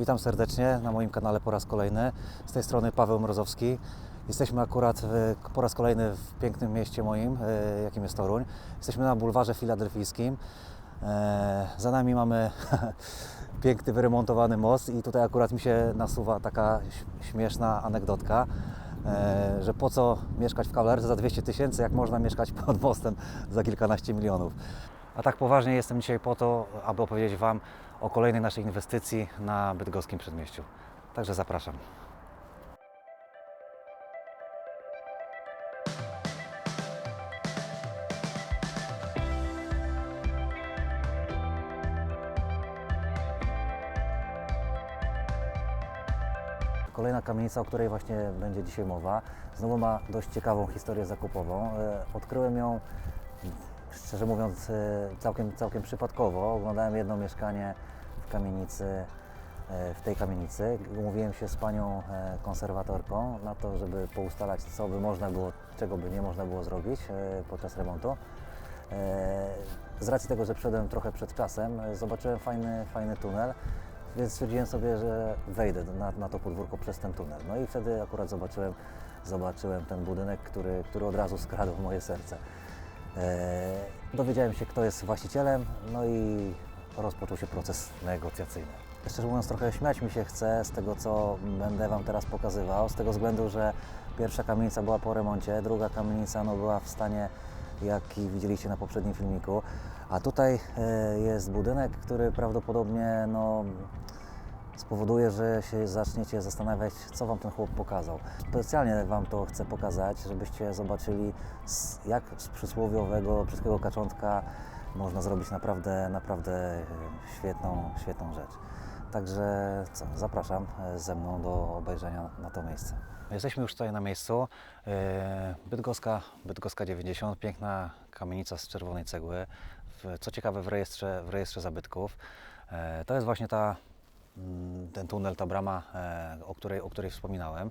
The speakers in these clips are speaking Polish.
Witam serdecznie na moim kanale po raz kolejny. Z tej strony Paweł Mrozowski. Jesteśmy akurat w, po raz kolejny w pięknym mieście moim, e, jakim jest Toruń. Jesteśmy na bulwarze filadelfijskim. E, Za nami mamy piękny, wyremontowany most i tutaj akurat mi się nasuwa taka śmieszna anegdotka, e, że po co mieszkać w kawalerce za 200 tysięcy, jak można mieszkać pod mostem za kilkanaście milionów. A tak poważnie jestem dzisiaj po to, aby opowiedzieć Wam o kolejnej naszej inwestycji na bydgoskim przedmieściu. Także zapraszam. Kolejna kamienica, o której właśnie będzie dzisiaj mowa, znowu ma dość ciekawą historię zakupową. E, Odkryłem ją, szczerze mówiąc, e, całkiem, całkiem przypadkowo. Oglądałem jedno mieszkanie w kamienicy, e, w tej kamienicy. Umówiłem się z panią e, konserwatorką na to, żeby poustalać, co by można było, czego by nie można było zrobić podczas remontu. Z racji tego, że przyszedłem trochę przed czasem, zobaczyłem fajny, fajny tunel, więc stwierdziłem sobie, że wejdę na, na to podwórko przez ten tunel. No i wtedy akurat zobaczyłem, zobaczyłem ten budynek, który, który od razu skradł moje serce. E, dowiedziałem się, kto jest właścicielem, no i rozpoczął się proces negocjacyjny. Szczerze mówiąc, trochę śmiać mi się chce z tego, co będę Wam teraz pokazywał, z tego względu, że pierwsza kamienica była po remoncie, druga kamienica no, była w stanie, jaki widzieliście na poprzednim filmiku, a tutaj e, jest budynek, który prawdopodobnie no, spowoduje, że się zaczniecie zastanawiać, co Wam ten chłop pokazał. Specjalnie Wam to chcę pokazać, żebyście zobaczyli, jak z przysłowiowego wszystkiego kaczątka można zrobić naprawdę, naprawdę e, świetną, świetną rzecz. Także co, zapraszam e, ze mną do obejrzenia na to miejsce. Jesteśmy już tutaj na miejscu. E, Bydgoska, Bydgoska 90, piękna kamienica z czerwonej cegły. Co ciekawe w rejestrze, w rejestrze zabytków. To jest właśnie ta ten tunel, ta brama, e, o której, o której wspominałem.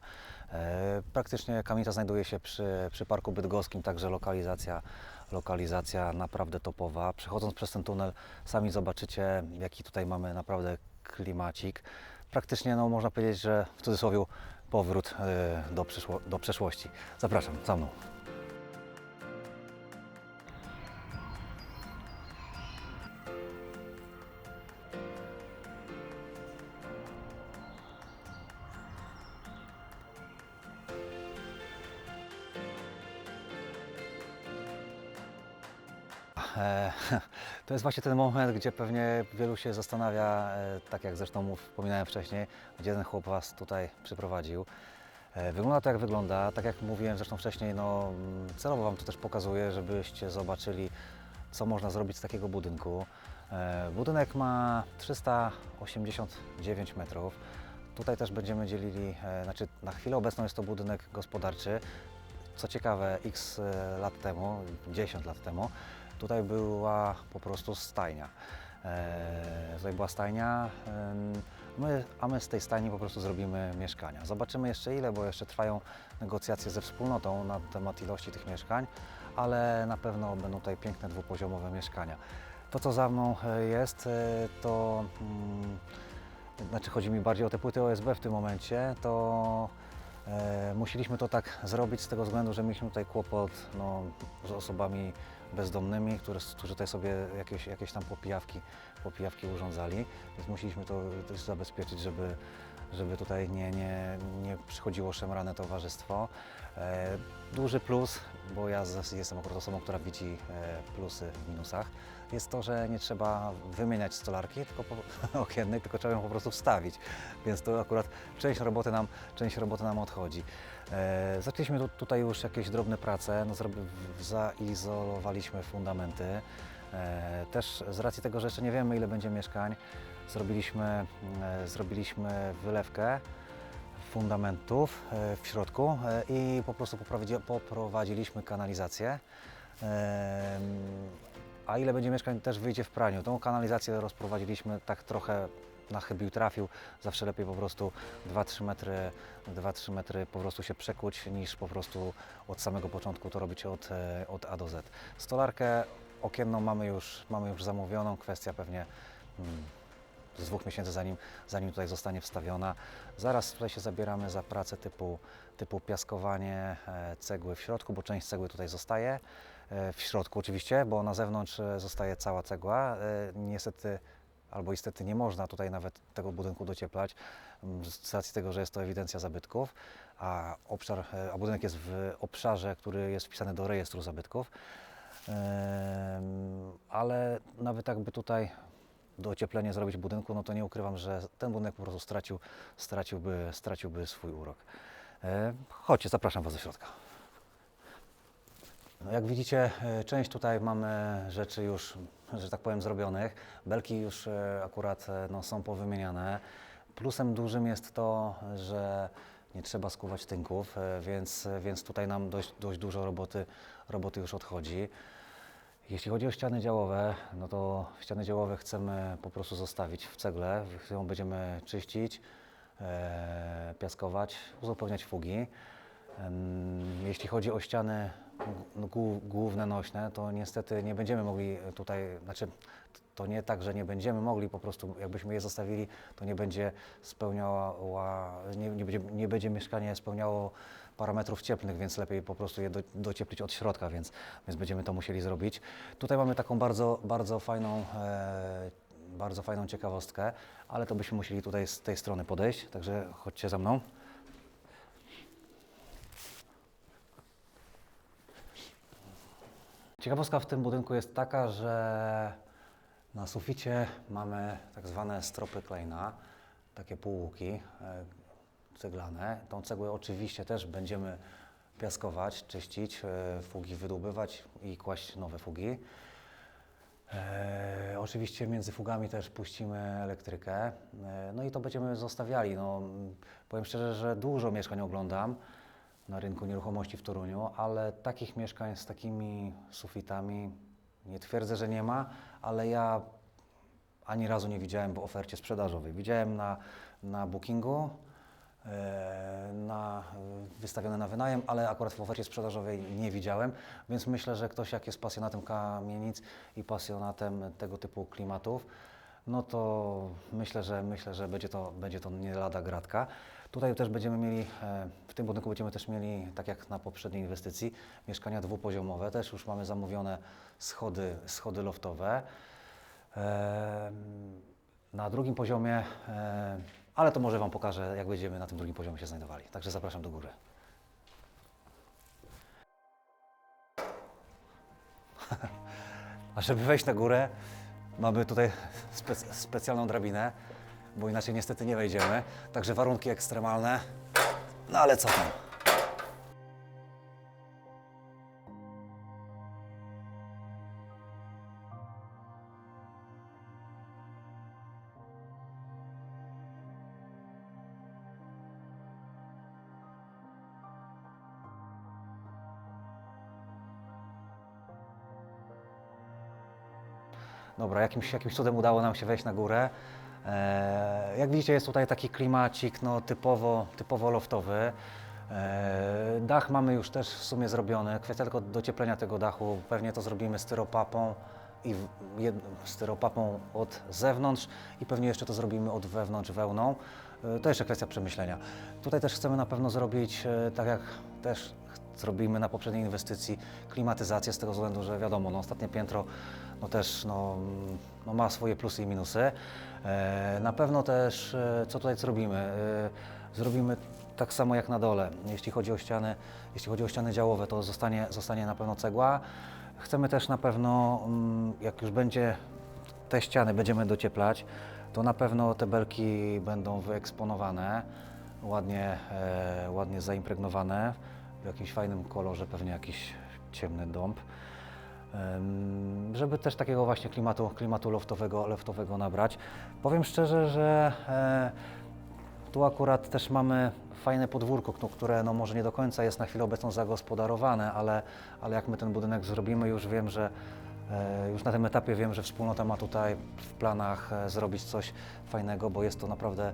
E, Praktycznie kamienica znajduje się przy, przy Parku Bydgoskim, także lokalizacja, lokalizacja naprawdę topowa. Przechodząc przez ten tunel sami zobaczycie, jaki tutaj mamy naprawdę klimacik. Praktycznie no, można powiedzieć, że w cudzysłowie powrót e, do, do przeszłości. Zapraszam, za mną. To jest właśnie ten moment, gdzie pewnie wielu się zastanawia, e, tak jak zresztą wspominałem wcześniej, gdzie ten chłop Was tutaj przyprowadził. E, Wygląda to jak wygląda, tak jak mówiłem zresztą wcześniej, no, celowo Wam to też pokazuję, żebyście zobaczyli, co można zrobić z takiego budynku. E, Budynek ma 389 metrów. Tutaj też będziemy dzielili, e, znaczy na chwilę obecną jest to budynek gospodarczy. Co ciekawe, x e, lat temu, 10 lat temu, tutaj była po prostu stajnia. E, tutaj była stajnia, em, my, a my z tej stajni po prostu zrobimy mieszkania. Zobaczymy jeszcze ile, bo jeszcze trwają negocjacje ze wspólnotą na temat ilości tych mieszkań, ale na pewno będą tutaj piękne dwupoziomowe mieszkania. To, co za mną e, jest, e, to mm, znaczy chodzi mi bardziej o te płyty OSB w tym momencie, to e, musieliśmy to tak zrobić z tego względu, że mieliśmy tutaj kłopot no, z osobami bezdomnymi, które, którzy tutaj sobie jakieś, jakieś tam popijawki, popijawki urządzali, więc musieliśmy to też zabezpieczyć, żeby, żeby tutaj nie, nie, nie przychodziło szemrane towarzystwo. E, duży plus, bo ja jestem akurat osobą, która widzi e, plusy w minusach, jest to, że nie trzeba wymieniać stolarki tylko po, okiennej, tylko trzeba ją po prostu wstawić. Więc to akurat część roboty nam, część roboty nam odchodzi. E, zaczęliśmy tu, tutaj już jakieś drobne prace, no, zaizolowaliśmy fundamenty. E, też z racji tego, że jeszcze nie wiemy ile będzie mieszkań, zrobiliśmy, e, zrobiliśmy wylewkę fundamentów w środku i po prostu poprowadzi- poprowadziliśmy kanalizację. A ile będzie mieszkań też wyjdzie w praniu. Tą kanalizację rozprowadziliśmy tak trochę na chybił trafił. Zawsze lepiej po prostu 2-3 metry, 2-3 metry po prostu się przekuć niż po prostu od samego początku to robić od, e, od A do Z. Stolarkę okienną mamy już, mamy już zamówioną. Kwestia pewnie mm, z dwóch miesięcy, zanim, zanim tutaj zostanie wstawiona. Zaraz tutaj się zabieramy za pracę typu, typu piaskowanie e, cegły w środku, bo część cegły tutaj zostaje e, w środku oczywiście, bo na zewnątrz zostaje cała cegła. Niestety albo istety nie można tutaj nawet tego budynku docieplać m, z racji tego, że jest to ewidencja zabytków, a, obszar, e, a budynek jest w obszarze, który jest wpisany do rejestru zabytków. Ale nawet jakby tutaj docieplenie zrobić budynku, no to nie ukrywam, że ten budynek po prostu stracił, straciłby, straciłby swój urok. E, Chodźcie, zapraszam Was do środka. No jak widzicie, e, część tutaj mamy rzeczy już, że tak powiem, zrobionych. Belki już e, akurat e, no, są powymieniane. Plusem dużym jest to, że nie trzeba skuwać tynków, więc, więc tutaj nam dość, dość dużo roboty, roboty już odchodzi. Jeśli chodzi o ściany działowe, no to ściany działowe chcemy po prostu zostawić w cegle. Ją będziemy czyścić, piaskować, uzupełniać fugi. Jeśli chodzi o ściany główne nośne, to niestety nie będziemy mogli tutaj, znaczy to nie tak, że nie będziemy mogli, po prostu jakbyśmy je zostawili, to nie będzie spełniała, nie, nie, będzie, nie będzie mieszkanie spełniało parametrów cieplnych, więc lepiej po prostu je do, docieplić od środka, więc, więc będziemy to musieli zrobić. Tutaj mamy taką bardzo, bardzo fajną, e, bardzo fajną ciekawostkę, ale to byśmy musieli tutaj z tej strony podejść, także chodźcie za mną. Ciekawostka w tym budynku jest taka, że na suficie mamy tak zwane stropy Kleina, takie półłuki e, ceglane. Tą cegłę oczywiście też będziemy piaskować, czyścić, e, fugi wydobywać i kłaść nowe fugi. E, oczywiście między fugami też puścimy elektrykę, no i to będziemy zostawiali. No, powiem szczerze, że dużo mieszkań oglądam na rynku nieruchomości w Toruniu, ale takich mieszkań z takimi sufitami nie twierdzę, że nie ma, ale ja ani razu nie widziałem w ofercie sprzedażowej. Widziałem na, na bookingu, e, na, wystawione na wynajem, ale akurat w ofercie sprzedażowej nie widziałem, więc myślę, że ktoś jak jest pasjonatem kamienic i pasjonatem tego typu klimatów, no to myślę, że myślę, że będzie to, będzie to nie lada gratka. Tutaj też będziemy mieli, e, w tym budynku będziemy też mieli, tak jak na poprzedniej inwestycji, mieszkania dwupoziomowe. Też już mamy zamówione schody, schody loftowe. Na drugim poziomie, e, ale to może Wam pokażę, jak będziemy na tym drugim poziomie się znajdowali. Także zapraszam do góry. A żeby wejść na górę, mamy tutaj spe specjalną drabinę, bo inaczej niestety nie wejdziemy. Także warunki ekstremalne, no ale co tam. Dobra, jakimś, jakimś cudem udało nam się wejść na górę. E, jak widzicie, jest tutaj taki klimacik no, typowo, typowo loftowy. E, dach mamy już też w sumie zrobiony. Kwestia tylko docieplenia tego dachu. Pewnie to zrobimy styropapą i styropapą od zewnątrz i pewnie jeszcze to zrobimy od wewnątrz wełną. E, To jeszcze kwestia przemyślenia. Tutaj też chcemy na pewno zrobić, tak jak też zrobimy na poprzedniej inwestycji, klimatyzację z tego względu, że wiadomo, no, ostatnie piętro no też no, no ma swoje plusy i minusy. E, na pewno też, e, co tutaj zrobimy? E, zrobimy tak samo jak na dole. Jeśli chodzi o ściany, jeśli chodzi o ściany działowe, to zostanie, zostanie na pewno cegła. Chcemy też na pewno, mm, jak już będzie te ściany będziemy docieplać, to na pewno te belki będą wyeksponowane, ładnie, ładnie zaimpregnowane w jakimś fajnym kolorze, pewnie jakiś ciemny dąb. Żeby też takiego właśnie klimatu, klimatu loftowego, loftowego nabrać. Powiem szczerze, że e, tu akurat też mamy fajne podwórko, które no może nie do końca jest na chwilę obecną zagospodarowane, ale, ale jak my ten budynek zrobimy, już wiem, że e, już na tym etapie wiem, że wspólnota ma tutaj w planach e, zrobić coś fajnego, bo jest to naprawdę,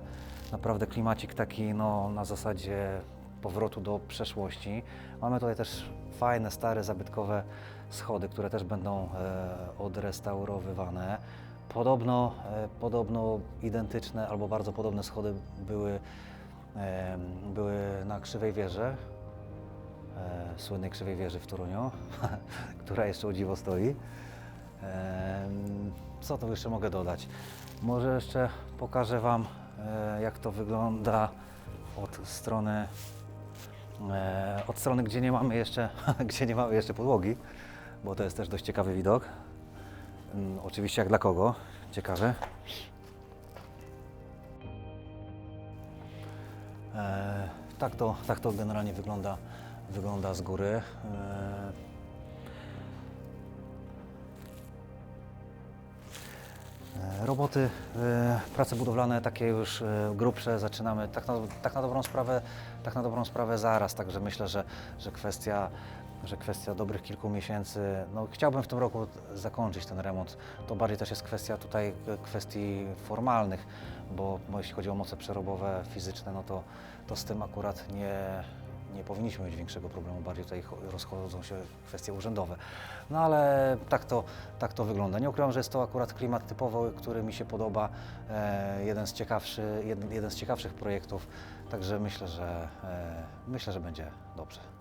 naprawdę klimacik taki no, na zasadzie powrotu do przeszłości. Mamy tutaj też fajne, stare, zabytkowe schody, które też będą e, odrestaurowywane Podobno, e, podobno identyczne albo bardzo podobne schody były, były na Krzywej Wieży, e, słynnej Krzywej Wieży w Toruniu, która jeszcze o dziwo stoi. Co tu jeszcze mogę dodać? Może jeszcze pokażę Wam, jak to wygląda od strony, od strony, gdzie nie mamy jeszcze, gdzie nie mamy jeszcze podłogi, bo to jest też dość ciekawy widok. Mm, Oczywiście jak dla kogo? Ciekawe. E, tak, to, tak to generalnie wygląda, wygląda z góry. E, E, Roboty, prace budowlane takie już grubsze zaczynamy tak na, tak na dobrą sprawę, tak na dobrą sprawę zaraz, także myślę, że, że kwestia że kwestia dobrych kilku miesięcy, no chciałbym w tym roku zakończyć ten remont. To bardziej też jest kwestia tutaj e, kwestii formalnych, bo, jeśli chodzi o moce przerobowe, fizyczne, no to, to z tym akurat nie, nie powinniśmy mieć większego problemu, bardziej tutaj cho- rozchodzą się kwestie urzędowe. No ale tak to, tak to wygląda. Nie ukrywam, że jest to akurat klimat typowy, który mi się podoba, e, jeden, z ciekawszy, jeden, jeden z ciekawszych projektów, także myślę, że, e, myślę, że będzie dobrze.